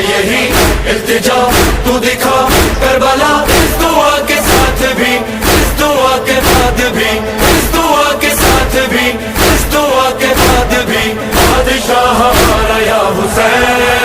یہی التجا، تو دکھا کربلا، اس دعا کے ساتھ بھی، اس دعا کے بعد بھی، اس دعا کے ساتھ بھی، اس دعا کے بعد بھی۔ بادشاہ ہمارا یا حسین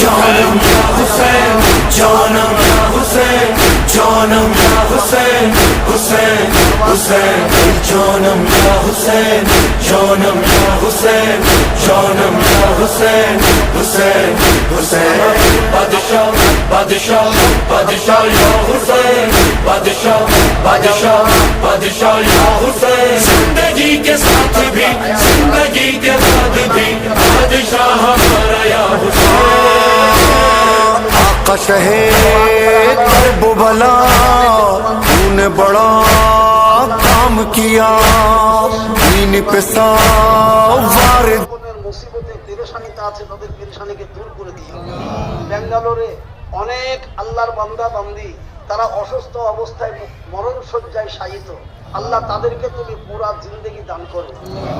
جانم یا حسین، جانم یا حسین، جانم یا حسین حسین حسین، جانم یا حسین، جانم حسین، جانم حسین حسین حسین، بادشاہ بادشاہ بادشاہ یا حسین، بادشاہ بادشاہ بادشاہ یا حسین۔ زندگی کے ساتھ بھی، زندگی کے ساتھ بھی، بادشاہ ہمارا یا حسین۔ آقا نے بڑا کام کیا۔ دین پہ ساوار মুসিবতে পেরেশানিতে আছে, তাদের পেরেশানিকে দূর করে দিও। ব্যাঙ্গালোরে অনেক আল্লাহর বান্দা, বান্দি, তারা অসুস্থ অবস্থায় মরণ শয্যায় শায়িত। আল্লাহ তাদেরকে তুমি পুরা জিন্দেগি দান করো।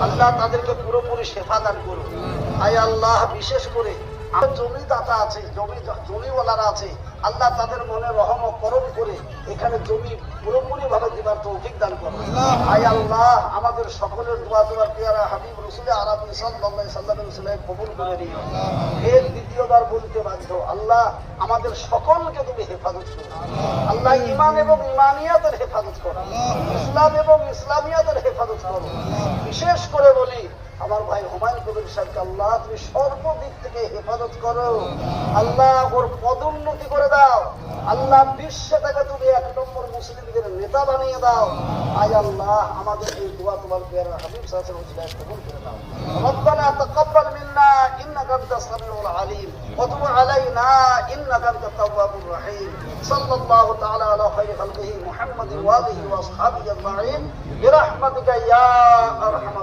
আল্লাহ তাদেরকে পুরোপুরি সেবা দান করো। আয় আল্লাহ, বিশেষ করে আমার জমিদাতা আছে, জমি জমিওয়ালারা আছে আল্লাহ তাদের মনে রহম করম করে এখানে জমি পুরোপুরি ভাবে দিবার তৌফিক দান করো আয় আল্লাহ আমাদের সকলের দোয়া দোয়ার পেয়ারা হাবিব রসুল আরবি সাল্লাল্লাহু সাল্লামের রসুলের কবুল করে নিও। এর দ্বিতীয়বার বলতে বাধ্য আল্লাহ আমাদের সকলকে তুমি হেফাজত করো। আল্লাহ। ইমান এবং ইমানিয়াতের হেফাজত করো। ইসলাম এবং ইসলামিয়াতের হেফাজত করো। বিশেষ করে বলি আমার ভাই হুমায়ুন কবির সাহেবকে আল্লাহ তুমি সর্বদিক থেকে করো আল্লাহ ওর পদোন্নতি করে দাও আল্লাহ বিশ্বে তাকে তুমি এক নম্বর মুসলিমদের নেতা বানিয়ে দাও আয় আল্লাহ আমাদের এই দোয়া তোমার পেয়ারা হাবিব সাহেবের উজলায় কবুল করে দাও ربنا تقبل منا انك انت السميع العليم وتب علينا انك انت التواب الرحيم صلى الله تعالى على خير خلقه محمد واله واصحابه اجمعين برحمتك يا ارحم